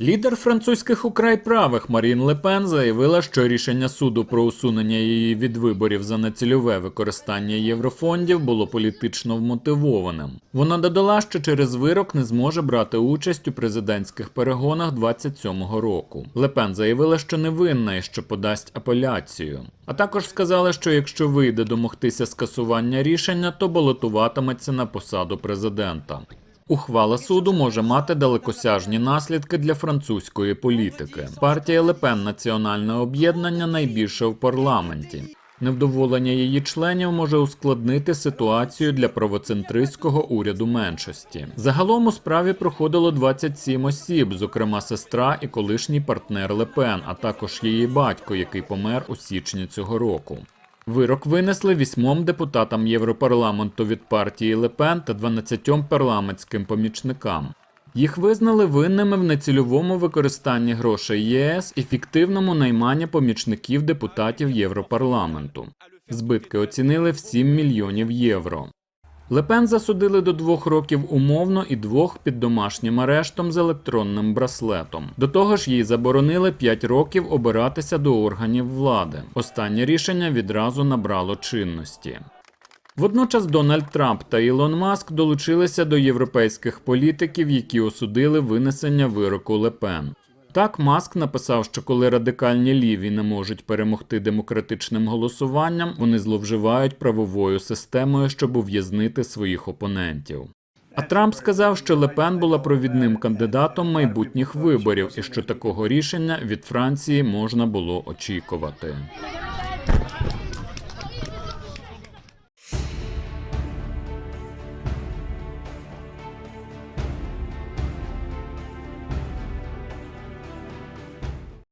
Лідер французьких украй правих Марін Лепен заявила, що рішення суду про усунення її від виборів за нецільове використання єврофондів було політично вмотивованим. Вона додала, що через вирок не зможе брати участь у президентських перегонах 27-го року. Лепен заявила, що не винна і що подасть апеляцію. А також сказала, що якщо вийде домогтися скасування рішення, то балотуватиметься на посаду президента. Ухвала суду може мати далекосяжні наслідки для французької політики. Партія Лепен Національне об'єднання найбільше в парламенті. Невдоволення її членів може ускладнити ситуацію для правоцентристського уряду меншості. Загалом у справі проходило 27 осіб, зокрема сестра і колишній партнер Лепен, а також її батько, який помер у січні цього року. Вирок винесли вісьмом депутатам Європарламенту від партії Лепен та 12 парламентським помічникам. Їх визнали винними в нецільовому використанні грошей ЄС і фіктивному найманні помічників депутатів Європарламенту. Збитки оцінили в 7 мільйонів євро. Лепен засудили до двох років умовно і двох під домашнім арештом з електронним браслетом. До того ж, їй заборонили 5 років обиратися до органів влади. Останнє рішення відразу набрало чинності. Водночас Дональд Трамп та Ілон Маск долучилися до європейських політиків, які осудили винесення вироку Лепен. Так, Маск написав, що коли радикальні ліві не можуть перемогти демократичним голосуванням, вони зловживають правовою системою, щоб ув'язнити своїх опонентів. А Трамп сказав, що Лепен була провідним кандидатом майбутніх виборів і що такого рішення від Франції можна було очікувати.